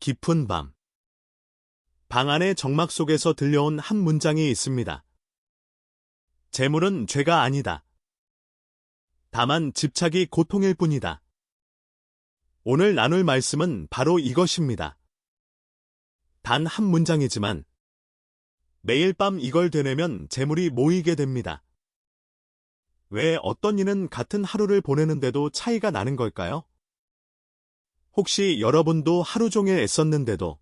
깊은 밤. 방 안의 정막 속에서 들려온 한 문장이 있습니다. 재물은 죄가 아니다. 다만 집착이 고통일 뿐이다. 오늘 나눌 말씀은 바로 이것입니다. 단 한 문장이지만 매일 밤 이걸 되뇌면 재물이 모이게 됩니다. 왜 어떤 이는 같은 하루를 보내는데도 차이가 나는 걸까요? 혹시 여러분도 하루 종일 애썼는데도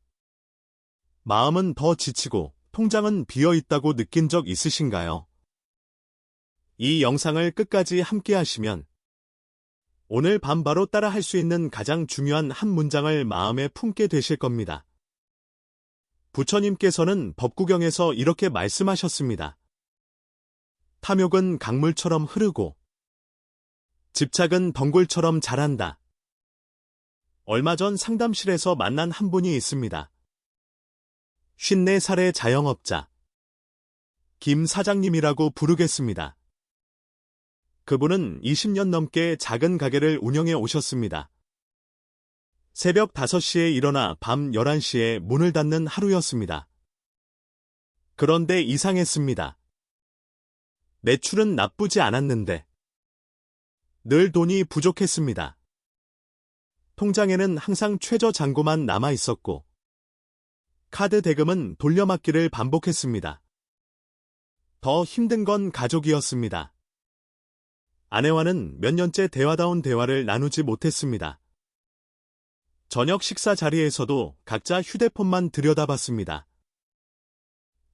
마음은 더 지치고 통장은 비어 있다고 느낀 적 있으신가요? 이 영상을 끝까지 함께 하시면 오늘 밤 바로 따라 할 수 있는 가장 중요한 한 문장을 마음에 품게 되실 겁니다. 부처님께서는 법구경에서 이렇게 말씀하셨습니다. 탐욕은 강물처럼 흐르고 집착은 덩굴처럼 자란다. 얼마 전 상담실에서 만난 한 분이 있습니다. 54살의 자영업자. 김 사장님이라고 부르겠습니다. 그분은 20년 넘게 작은 가게를 운영해 오셨습니다. 새벽 5시에 일어나 밤 11시에 문을 닫는 하루였습니다. 그런데 이상했습니다. 매출은 나쁘지 않았는데 늘 돈이 부족했습니다. 통장에는 항상 최저 잔고만 남아 있었고 카드 대금은 돌려막기를 반복했습니다. 더 힘든 건 가족이었습니다. 아내와는 몇 년째 대화다운 대화를 나누지 못했습니다. 저녁 식사 자리에서도 각자 휴대폰만 들여다봤습니다.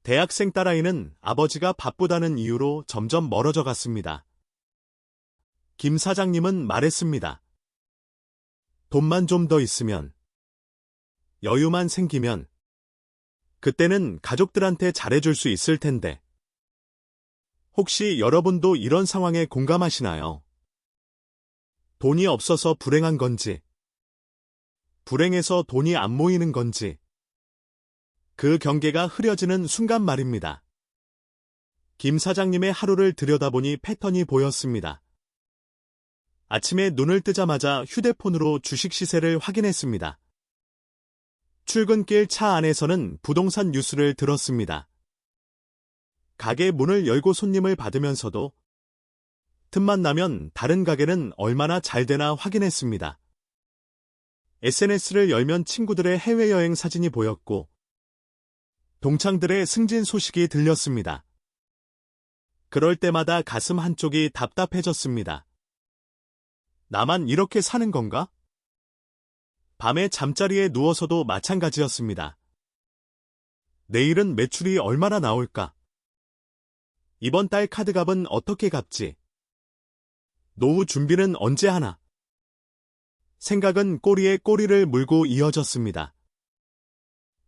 대학생 딸아이는 아버지가 바쁘다는 이유로 점점 멀어져 갔습니다. 김 사장님은 말했습니다. 돈만 좀 더 있으면, 여유만 생기면, 그때는 가족들한테 잘해줄 수 있을 텐데. 혹시 여러분도 이런 상황에 공감하시나요? 돈이 없어서 불행한 건지, 불행해서 돈이 안 모이는 건지, 그 경계가 흐려지는 순간 말입니다. 김 사장님의 하루를 들여다보니 패턴이 보였습니다. 아침에 눈을 뜨자마자 휴대폰으로 주식 시세를 확인했습니다. 출근길 차 안에서는 부동산 뉴스를 들었습니다. 가게 문을 열고 손님을 받으면서도 틈만 나면 다른 가게는 얼마나 잘 되나 확인했습니다. SNS를 열면 친구들의 해외여행 사진이 보였고 동창들의 승진 소식이 들렸습니다. 그럴 때마다 가슴 한쪽이 답답해졌습니다. 나만 이렇게 사는 건가? 밤에 잠자리에 누워서도 마찬가지였습니다. 내일은 매출이 얼마나 나올까? 이번 달 카드값은 어떻게 갚지? 노후 준비는 언제 하나? 생각은 꼬리에 꼬리를 물고 이어졌습니다.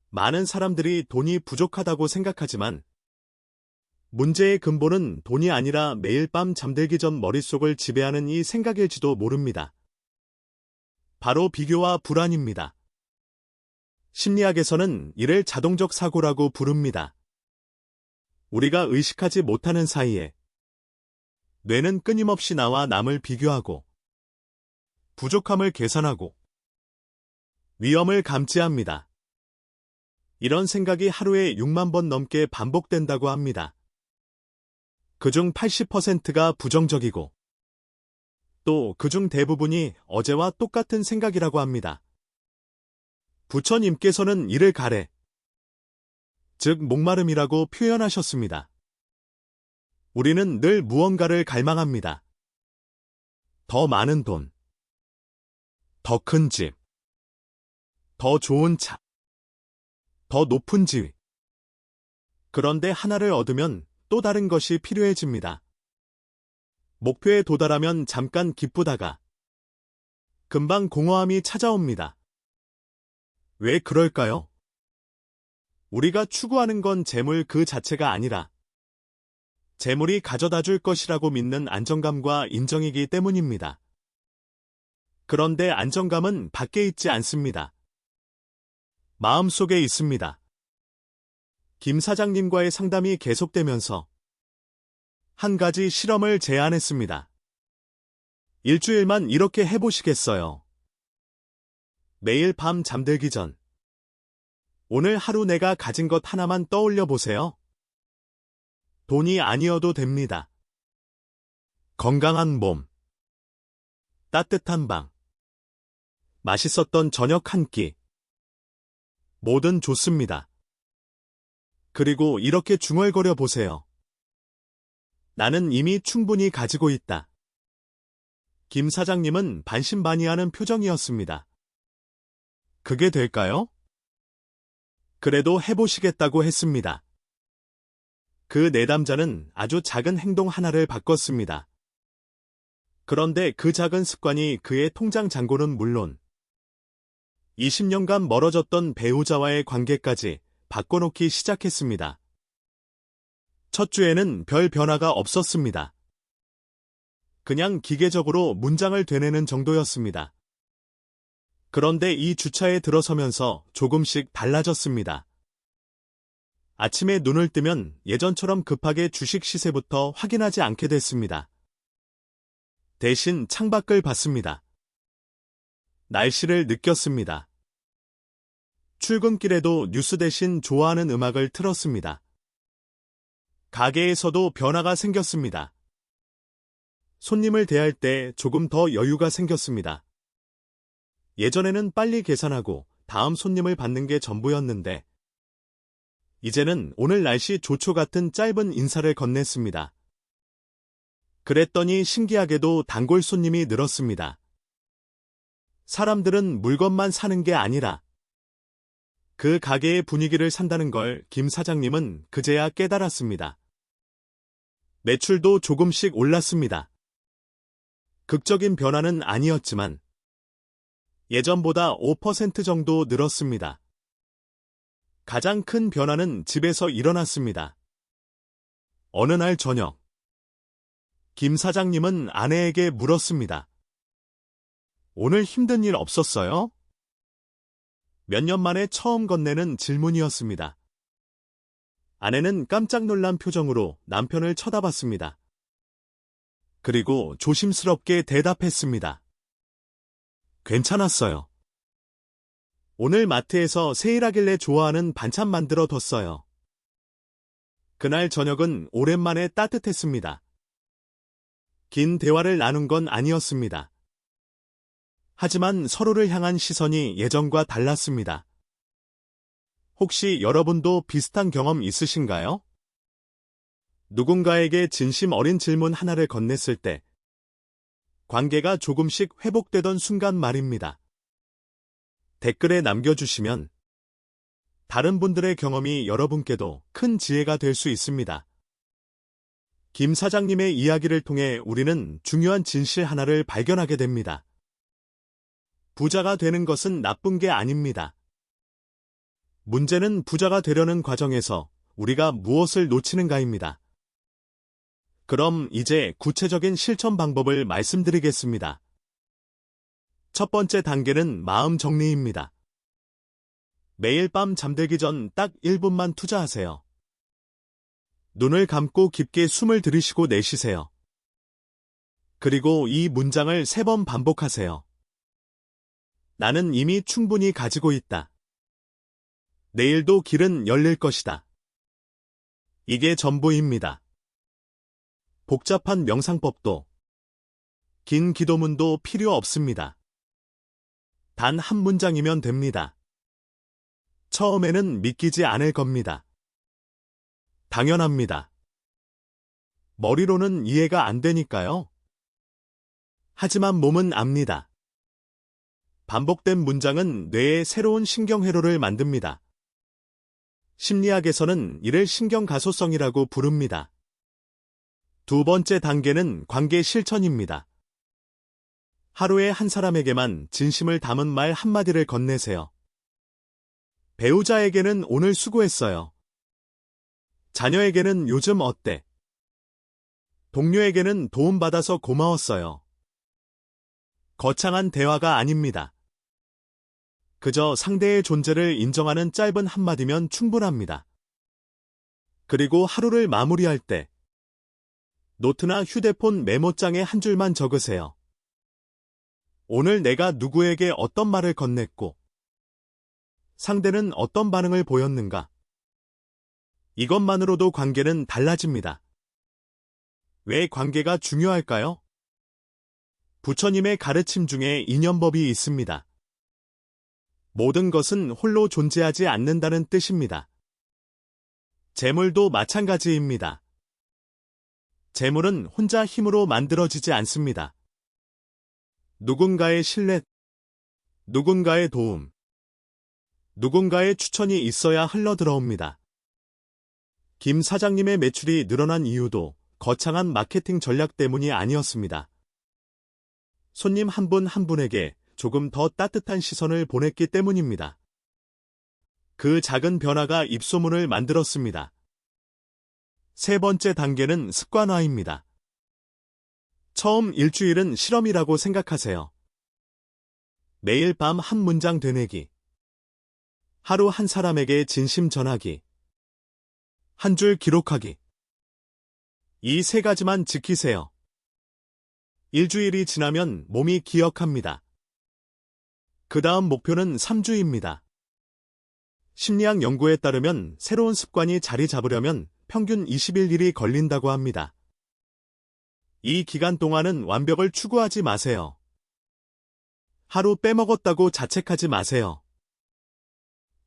많은 사람들이 돈이 부족하다고 생각하지만 문제의 근본은 돈이 아니라 매일 밤 잠들기 전 머릿속을 지배하는 이 생각일지도 모릅니다. 바로 비교와 불안입니다. 심리학에서는 이를 자동적 사고라고 부릅니다. 우리가 의식하지 못하는 사이에 뇌는 끊임없이 나와 남을 비교하고 부족함을 계산하고 위험을 감지합니다. 이런 생각이 하루에 6만 번 넘게 반복된다고 합니다. 그중 80%가 부정적이고 또 그중 대부분이 어제와 똑같은 생각이라고 합니다. 부처님께서는 이를 가래, 즉 목마름이라고 표현하셨습니다. 우리는 늘 무언가를 갈망합니다. 더 많은 돈, 더 큰 집, 더 좋은 차, 더 높은 지위. 그런데 하나를 얻으면 또 다른 것이 필요해집니다. 목표에 도달하면 잠깐 기쁘다가 금방 공허함이 찾아옵니다. 왜 그럴까요? 우리가 추구하는 건 재물 그 자체가 아니라 재물이 가져다 줄 것이라고 믿는 안정감과 인정이기 때문입니다. 그런데 안정감은 밖에 있지 않습니다. 마음 속에 있습니다. 김 사장님과의 상담이 계속되면서 한 가지 실험을 제안했습니다. 일주일만 이렇게 해보시겠어요. 매일 밤 잠들기 전 오늘 하루 내가 가진 것 하나만 떠올려 보세요. 돈이 아니어도 됩니다. 건강한 몸, 따뜻한 방, 맛있었던 저녁 한 끼. 뭐든 좋습니다. 그리고 이렇게 중얼거려 보세요. 나는 이미 충분히 가지고 있다. 김 사장님은 반신반의하는 표정이었습니다. 그게 될까요? 그래도 해보시겠다고 했습니다. 그 내담자는 아주 작은 행동 하나를 바꿨습니다. 그런데 그 작은 습관이 그의 통장 잔고는 물론 20년간 멀어졌던 배우자와의 관계까지 바꿔놓기 시작했습니다. 첫 주에는 별 변화가 없었습니다. 그냥 기계적으로 문장을 되뇌는 정도였습니다. 그런데 이 주차에 들어서면서 조금씩 달라졌습니다. 아침에 눈을 뜨면 예전처럼 급하게 주식 시세부터 확인하지 않게 됐습니다. 대신 창밖을 봤습니다. 날씨를 느꼈습니다. 출근길에도 뉴스 대신 좋아하는 음악을 틀었습니다. 가게에서도 변화가 생겼습니다. 손님을 대할 때 조금 더 여유가 생겼습니다. 예전에는 빨리 계산하고 다음 손님을 받는 게 전부였는데, 이제는 오늘 날씨 조초 같은 짧은 인사를 건넸습니다. 그랬더니 신기하게도 단골 손님이 늘었습니다. 사람들은 물건만 사는 게 아니라 그 가게의 분위기를 산다는 걸 김 사장님은 그제야 깨달았습니다. 매출도 조금씩 올랐습니다. 극적인 변화는 아니었지만 예전보다 5% 정도 늘었습니다. 가장 큰 변화는 집에서 일어났습니다. 어느 날 저녁, 김 사장님은 아내에게 물었습니다. 오늘 힘든 일 없었어요? 몇 년 만에 처음 건네는 질문이었습니다. 아내는 깜짝 놀란 표정으로 남편을 쳐다봤습니다. 그리고 조심스럽게 대답했습니다. 괜찮았어요. 오늘 마트에서 세일하길래 좋아하는 반찬 만들어 뒀어요. 그날 저녁은 오랜만에 따뜻했습니다. 긴 대화를 나눈 건 아니었습니다. 하지만 서로를 향한 시선이 예전과 달랐습니다. 혹시 여러분도 비슷한 경험 있으신가요? 누군가에게 진심 어린 질문 하나를 건넸을 때 관계가 조금씩 회복되던 순간 말입니다. 댓글에 남겨주시면 다른 분들의 경험이 여러분께도 큰 지혜가 될 수 있습니다. 김 사장님의 이야기를 통해 우리는 중요한 진실 하나를 발견하게 됩니다. 부자가 되는 것은 나쁜 게 아닙니다. 문제는 부자가 되려는 과정에서 우리가 무엇을 놓치는가입니다. 그럼 이제 구체적인 실천 방법을 말씀드리겠습니다. 첫 번째 단계는 마음 정리입니다. 매일 밤 잠들기 전 딱 1분만 투자하세요. 눈을 감고 깊게 숨을 들이쉬고 내쉬세요. 그리고 이 문장을 세번 반복하세요. 나는 이미 충분히 가지고 있다. 내일도 길은 열릴 것이다. 이게 전부입니다. 복잡한 명상법도 긴 기도문도 필요 없습니다. 단 한 문장이면 됩니다. 처음에는 믿기지 않을 겁니다. 당연합니다. 머리로는 이해가 안 되니까요. 하지만 몸은 압니다. 반복된 문장은 뇌에 새로운 신경회로를 만듭니다. 심리학에서는 이를 신경가소성이라고 부릅니다. 두 번째 단계는 관계 실천입니다. 하루에 한 사람에게만 진심을 담은 말 한마디를 건네세요. 배우자에게는 오늘 수고했어요. 자녀에게는 요즘 어때? 동료에게는 도움받아서 고마웠어요. 거창한 대화가 아닙니다. 그저 상대의 존재를 인정하는 짧은 한마디면 충분합니다. 그리고 하루를 마무리할 때 노트나 휴대폰 메모장에 한 줄만 적으세요. 오늘 내가 누구에게 어떤 말을 건넸고 상대는 어떤 반응을 보였는가? 이것만으로도 관계는 달라집니다. 왜 관계가 중요할까요? 부처님의 가르침 중에 인연법이 있습니다. 모든 것은 홀로 존재하지 않는다는 뜻입니다. 재물도 마찬가지입니다. 재물은 혼자 힘으로 만들어지지 않습니다. 누군가의 신뢰, 누군가의 도움, 누군가의 추천이 있어야 흘러들어옵니다. 김 사장님의 매출이 늘어난 이유도 거창한 마케팅 전략 때문이 아니었습니다. 손님 한 분한 분에게 조금 더 따뜻한 시선을 보냈기 때문입니다. 그 작은 변화가 입소문을 만들었습니다. 세 번째 단계는 습관화입니다. 처음 일주일은 실험이라고 생각하세요. 매일 밤 한 문장 되뇌기. 하루 한 사람에게 진심 전하기. 한 줄 기록하기. 이 세 가지만 지키세요. 일주일이 지나면 몸이 기억합니다. 그 다음 목표는 3주입니다. 심리학 연구에 따르면 새로운 습관이 자리 잡으려면 평균 21일이 걸린다고 합니다. 이 기간 동안은 완벽을 추구하지 마세요. 하루 빼먹었다고 자책하지 마세요.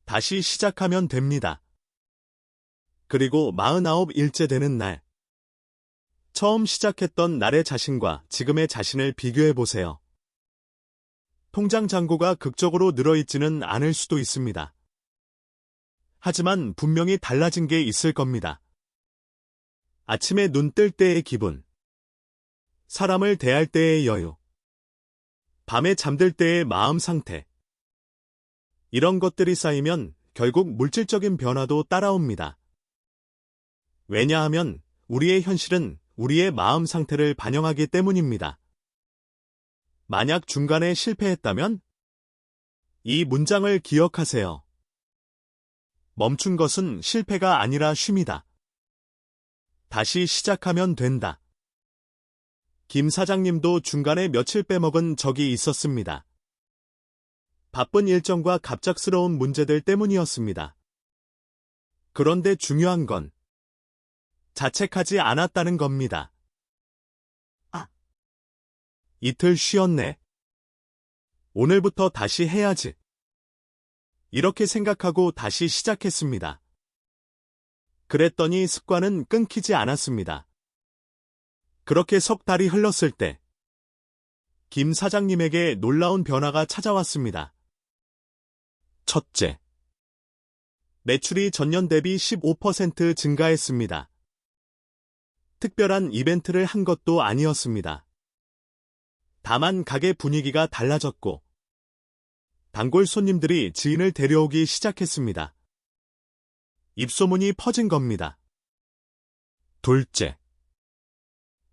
다시 시작하면 됩니다. 그리고 49일째 되는 날. 처음 시작했던 날의 자신과 지금의 자신을 비교해 보세요. 통장 잔고가 극적으로 늘어있지는 않을 수도 있습니다. 하지만 분명히 달라진 게 있을 겁니다. 아침에 눈 뜰 때의 기분, 사람을 대할 때의 여유, 밤에 잠들 때의 마음 상태. 이런 것들이 쌓이면 결국 물질적인 변화도 따라옵니다. 왜냐하면 우리의 현실은 우리의 마음 상태를 반영하기 때문입니다. 만약 중간에 실패했다면 이 문장을 기억하세요. 멈춘 것은 실패가 아니라 쉼이다. 다시 시작하면 된다. 김 사장님도 중간에 며칠 빼먹은 적이 있었습니다. 바쁜 일정과 갑작스러운 문제들 때문이었습니다. 그런데 중요한 건 자책하지 않았다는 겁니다. 아. 이틀 쉬었네. 오늘부터 다시 해야지. 이렇게 생각하고 다시 시작했습니다. 그랬더니 습관은 끊기지 않았습니다. 그렇게 석 달이 흘렀을 때, 김 사장님에게 놀라운 변화가 찾아왔습니다. 첫째, 매출이 전년 대비 15% 증가했습니다. 특별한 이벤트를 한 것도 아니었습니다. 다만 가게 분위기가 달라졌고, 단골 손님들이 지인을 데려오기 시작했습니다. 입소문이 퍼진 겁니다. 둘째,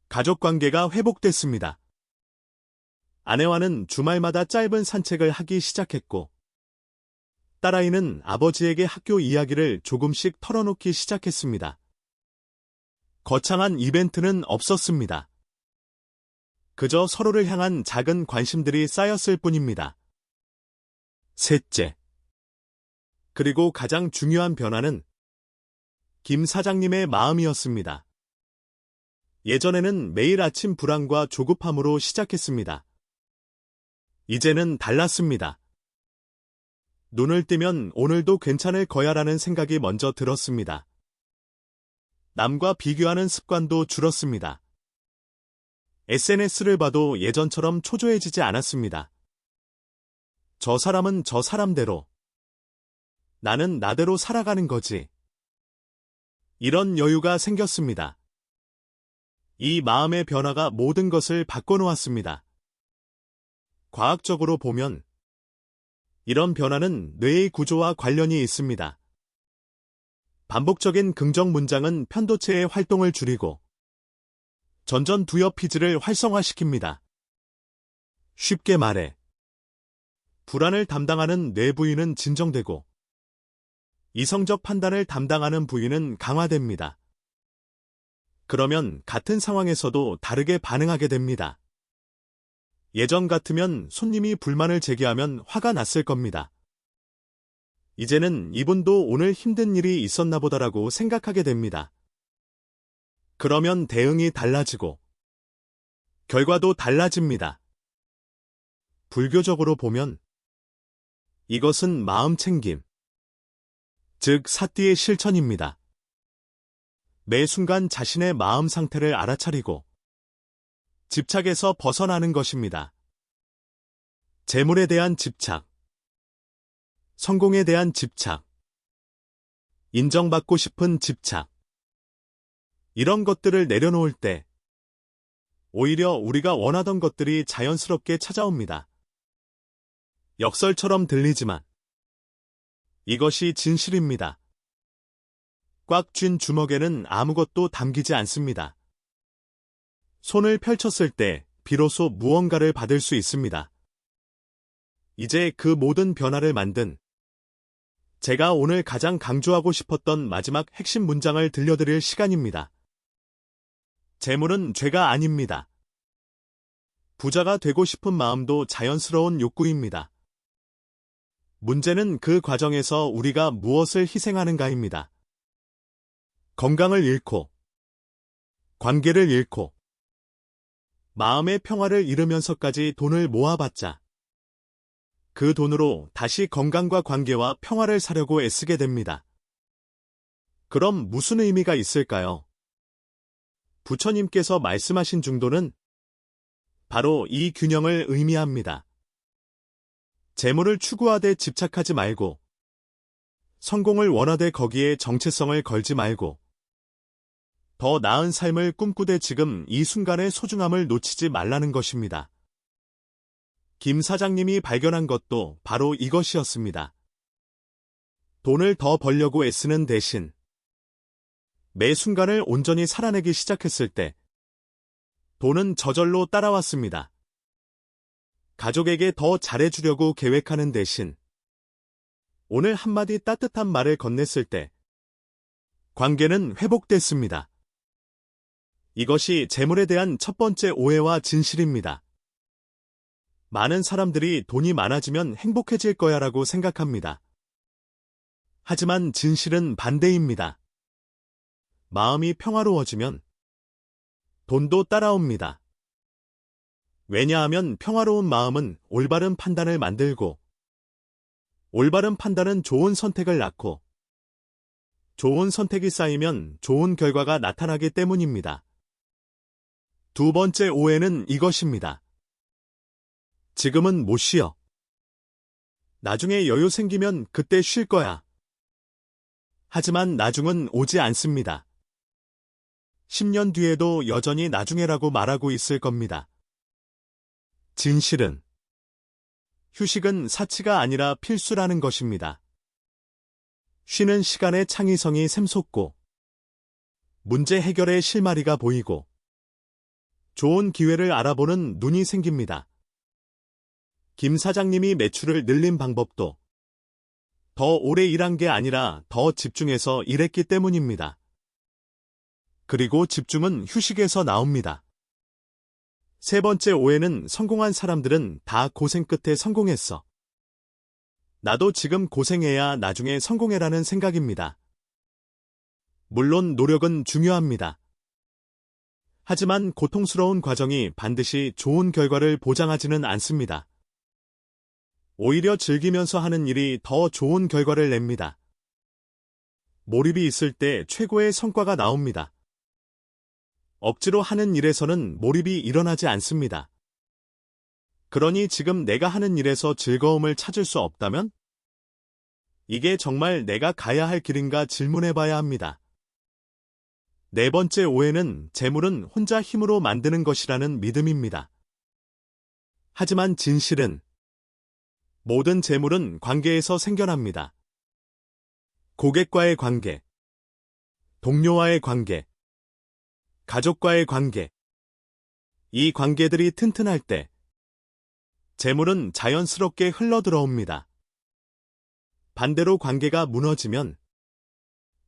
가족 관계가 회복됐습니다. 아내와는 주말마다 짧은 산책을 하기 시작했고, 딸아이는 아버지에게 학교 이야기를 조금씩 털어놓기 시작했습니다. 거창한 이벤트는 없었습니다. 그저 서로를 향한 작은 관심들이 쌓였을 뿐입니다. 셋째. 그리고 가장 중요한 변화는 김 사장님의 마음이었습니다. 예전에는 매일 아침 불안과 조급함으로 시작했습니다. 이제는 달랐습니다. 눈을 뜨면 오늘도 괜찮을 거야라는 생각이 먼저 들었습니다. 남과 비교하는 습관도 줄었습니다. SNS를 봐도 예전처럼 초조해지지 않았습니다. 저 사람은 저 사람대로, 나는 나대로 살아가는 거지. 이런 여유가 생겼습니다. 이 마음의 변화가 모든 것을 바꿔놓았습니다. 과학적으로 보면 이런 변화는 뇌의 구조와 관련이 있습니다. 반복적인 긍정 문장은 편도체의 활동을 줄이고 전전두엽 피즈를 활성화시킵니다. 쉽게 말해 불안을 담당하는 뇌 부위는 진정되고 이성적 판단을 담당하는 부위는 강화됩니다. 그러면 같은 상황에서도 다르게 반응하게 됩니다. 예전 같으면 손님이 불만을 제기하면 화가 났을 겁니다. 이제는 이분도 오늘 힘든 일이 있었나 보다라고 생각하게 됩니다. 그러면 대응이 달라지고 결과도 달라집니다. 불교적으로 보면 이것은 마음 챙김, 즉 사띠의 실천입니다. 매 순간 자신의 마음 상태를 알아차리고 집착에서 벗어나는 것입니다. 재물에 대한 집착, 성공에 대한 집착, 인정받고 싶은 집착, 이런 것들을 내려놓을 때 오히려 우리가 원하던 것들이 자연스럽게 찾아옵니다. 역설처럼 들리지만 이것이 진실입니다. 꽉 쥔 주먹에는 아무것도 담기지 않습니다. 손을 펼쳤을 때 비로소 무언가를 받을 수 있습니다. 이제 그 모든 변화를 만든 제가 오늘 가장 강조하고 싶었던 마지막 핵심 문장을 들려드릴 시간입니다. 재물은 죄가 아닙니다. 부자가 되고 싶은 마음도 자연스러운 욕구입니다. 문제는 그 과정에서 우리가 무엇을 희생하는가입니다. 건강을 잃고, 관계를 잃고, 마음의 평화를 잃으면서까지 돈을 모아봤자, 그 돈으로 다시 건강과 관계와 평화를 사려고 애쓰게 됩니다. 그럼 무슨 의미가 있을까요? 부처님께서 말씀하신 중도는 바로 이 균형을 의미합니다. 재물을 추구하되 집착하지 말고, 성공을 원하되 거기에 정체성을 걸지 말고, 더 나은 삶을 꿈꾸되 지금 이 순간의 소중함을 놓치지 말라는 것입니다. 김 사장님이 발견한 것도 바로 이것이었습니다. 돈을 더 벌려고 애쓰는 대신 매 순간을 온전히 살아내기 시작했을 때 돈은 저절로 따라왔습니다. 가족에게 더 잘해주려고 계획하는 대신 오늘 한마디 따뜻한 말을 건넸을 때 관계는 회복됐습니다. 이것이 재물에 대한 첫 번째 오해와 진실입니다. 많은 사람들이 돈이 많아지면 행복해질 거야 라고 생각합니다. 하지만 진실은 반대입니다. 마음이 평화로워지면 돈도 따라옵니다. 왜냐하면 평화로운 마음은 올바른 판단을 만들고 올바른 판단은 좋은 선택을 낳고 좋은 선택이 쌓이면 좋은 결과가 나타나기 때문입니다. 두 번째 오해는 이것입니다. 지금은 못 쉬어. 나중에 여유 생기면 그때 쉴 거야. 하지만 나중은 오지 않습니다. 10년 뒤에도 여전히 나중에라고 말하고 있을 겁니다. 진실은 휴식은 사치가 아니라 필수라는 것입니다. 쉬는 시간에 창의성이 샘솟고 문제 해결의 실마리가 보이고 좋은 기회를 알아보는 눈이 생깁니다. 김 사장님이 매출을 늘린 방법도 더 오래 일한 게 아니라 더 집중해서 일했기 때문입니다. 그리고 집중은 휴식에서 나옵니다. 세 번째 오해는 성공한 사람들은 다 고생 끝에 성공했어. 나도 지금 고생해야 나중에 성공해라는 생각입니다. 물론 노력은 중요합니다. 하지만 고통스러운 과정이 반드시 좋은 결과를 보장하지는 않습니다. 오히려 즐기면서 하는 일이 더 좋은 결과를 냅니다. 몰입이 있을 때 최고의 성과가 나옵니다. 억지로 하는 일에서는 몰입이 일어나지 않습니다. 그러니 지금 내가 하는 일에서 즐거움을 찾을 수 없다면? 이게 정말 내가 가야 할 길인가 질문해 봐야 합니다. 네 번째 오해는 재물은 혼자 힘으로 만드는 것이라는 믿음입니다. 하지만 진실은 모든 재물은 관계에서 생겨납니다. 고객과의 관계, 동료와의 관계, 가족과의 관계. 이 관계들이 튼튼할 때 재물은 자연스럽게 흘러 들어옵니다. 반대로 관계가 무너지면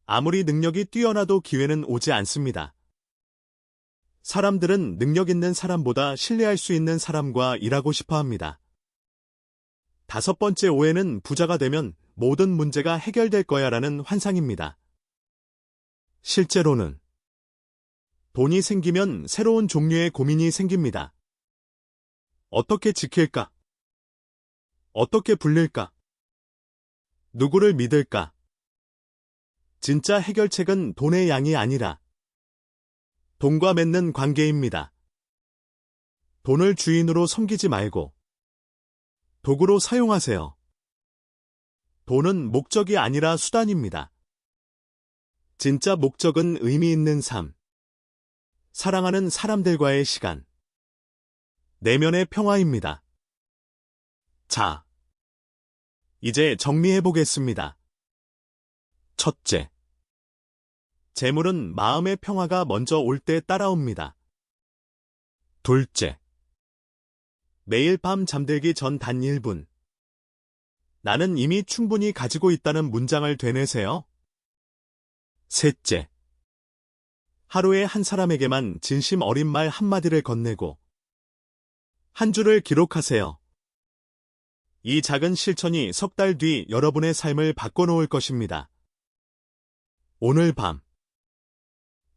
아무리 능력이 뛰어나도 기회는 오지 않습니다. 사람들은 능력 있는 사람보다 신뢰할 수 있는 사람과 일하고 싶어 합니다. 다섯 번째 오해는 부자가 되면 모든 문제가 해결될 거야 라는 환상입니다. 실제로는 돈이 생기면 새로운 종류의 고민이 생깁니다. 어떻게 지킬까? 어떻게 불릴까? 누구를 믿을까? 진짜 해결책은 돈의 양이 아니라 돈과 맺는 관계입니다. 돈을 주인으로 섬기지 말고 도구로 사용하세요. 돈은 목적이 아니라 수단입니다. 진짜 목적은 의미 있는 삶, 사랑하는 사람들과의 시간, 내면의 평화입니다. 자, 이제 정리해 보겠습니다. 첫째, 재물은 마음의 평화가 먼저 올 때 따라옵니다. 둘째, 매일 밤 잠들기 전 단 1분. 나는 이미 충분히 가지고 있다는 문장을 되뇌세요. 셋째, 하루에 한 사람에게만 진심 어린 말 한마디를 건네고 한 줄을 기록하세요. 이 작은 실천이 석 달 뒤 여러분의 삶을 바꿔놓을 것입니다. 오늘 밤.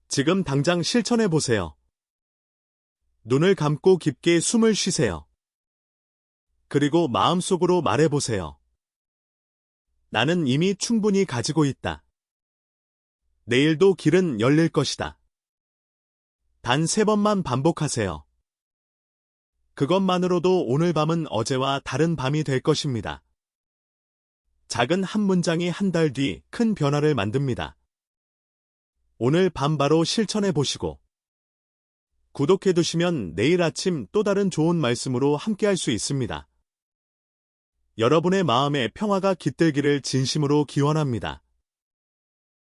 지금 당장 실천해 보세요. 눈을 감고 깊게 숨을 쉬세요. 그리고 마음속으로 말해 보세요. 나는 이미 충분히 가지고 있다. 내일도 길은 열릴 것이다. 단 세 번만 반복하세요. 그것만으로도 오늘 밤은 어제와 다른 밤이 될 것입니다. 작은 한 문장이 한 달 뒤 큰 변화를 만듭니다. 오늘 밤 바로 실천해 보시고 구독해 두시면 내일 아침 또 다른 좋은 말씀으로 함께 할 수 있습니다. 여러분의 마음에 평화가 깃들기를 진심으로 기원합니다.